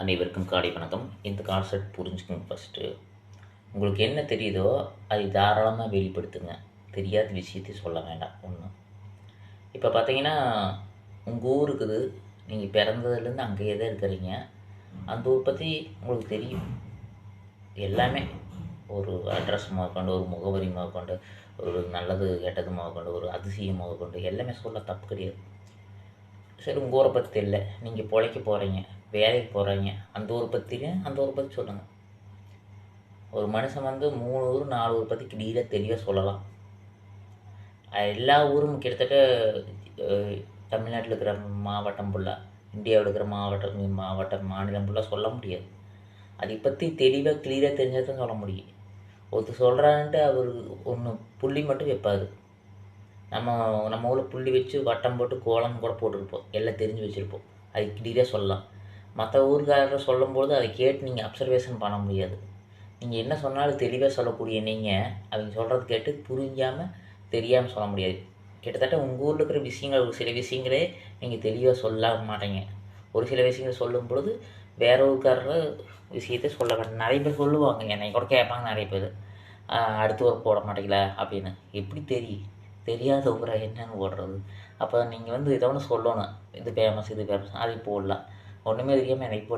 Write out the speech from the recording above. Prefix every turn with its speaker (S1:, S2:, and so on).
S1: அனைவருக்கும் காலை வணக்கம். இந்த கான்செப்ட் புரிஞ்சுக்கோங்க ஃபஸ்ட்டு உங்களுக்கு என்ன தெரியுதோ அதை தாராளமாக வெளிப்படுத்துங்க. தெரியாத விஷயத்தை சொல்ல வேண்டாம் ஒன்று இப்போ பார்த்தீங்கன்னா உங்கள் ஊர் இருக்குது. நீங்கள் பிறந்ததுலேருந்து அங்கேயே தான் இருக்கிறீங்க. அந்த ஊர் பற்றி உங்களுக்கு தெரியும். எல்லாமே ஒரு அட்ரஸ் முதற்கொண்டு ஒரு முகவரி முதற்கொண்டு ஒரு நல்லது கெட்டது முதற்கொண்டு ஒரு அதிசயம் முதற்கொண்டு எல்லாமே சொல்ல தப்பு கிடையாது. சரி உங்கள் ஊரை பற்றி தெரியல. நீங்கள் பிழைக்க போகிறீங்க வேலைக்கு போகிறீங்க அந்த ஊரை பற்றியும் அந்த ஊரை பற்றி சொல்லுங்கள் ஒரு மனுஷன் வந்து மூணு ஊர் நாலு ஊர் பற்றி கிளியராக தெளிவாக சொல்லலாம். எல்லா ஊரும் கிட்டத்தட்ட தமிழ்நாட்டில் இருக்கிற மாவட்டம் ஃபுல்லாக இந்தியாவில் இருக்கிற மாவட்டம் மாவட்டம் மாநிலம் ஃபுல்லாக சொல்ல முடியாது. அதை பற்றி தெளிவாக கிளியராக தெரிஞ்சால் தான் சொல்ல முடியும். ஒருத்தர் சொல்கிறான்ட்டு அவர் ஒன்று புள்ளி மட்டும் வைப்பார். நம்ம நம்ம ஊரில் புள்ளி வச்சு வட்டம் போட்டு கோலம் கூட போட்டிருப்போம். எல்லாம் தெரிஞ்சு வச்சுருப்போம். அது கிளியராக சொல்லலாம். மற்ற ஊர்காரர் சொல்லும்போது அதை கேட்டு நீங்கள் அப்சர்வேஷன் பண்ண முடியாது. நீங்கள் என்ன சொன்னாலும் தெளிவாக சொல்லக்கூடிய நீங்கள் அவங்க சொல்கிறது கேட்டு புரிஞ்சாமல் தெரியாமல் சொல்ல முடியாது. கிட்டத்தட்ட உங்கள் ஊரில் இருக்கிற விஷயங்கள் ஒரு சில விஷயங்களே நீங்கள் தெளிவாக சொல்ல மாட்டீங்க. ஒரு சில விஷயங்கள் சொல்லும் பொழுது வேற ஊருக்காரர் விஷயத்தை சொல்ல மாட்டேன் நிறைய பேர் சொல்லுவாங்க என்னை கூட கேட்பாங்க நிறைய பேர். அடுத்து அடுத்த போட மாட்டீங்களா? அப்படின்னு. எப்படி தெரியும்? தெரியாத ஊரை என்னென்னு போடுறது அப்போ நீங்கள் வந்து இதை ஒன்று சொல்லணும். இது ஃபேமஸ் இது ஃபேமஸ் அதை போடலாம் ஒன்றுமே தெரியாமல் எனக்கு போட்டு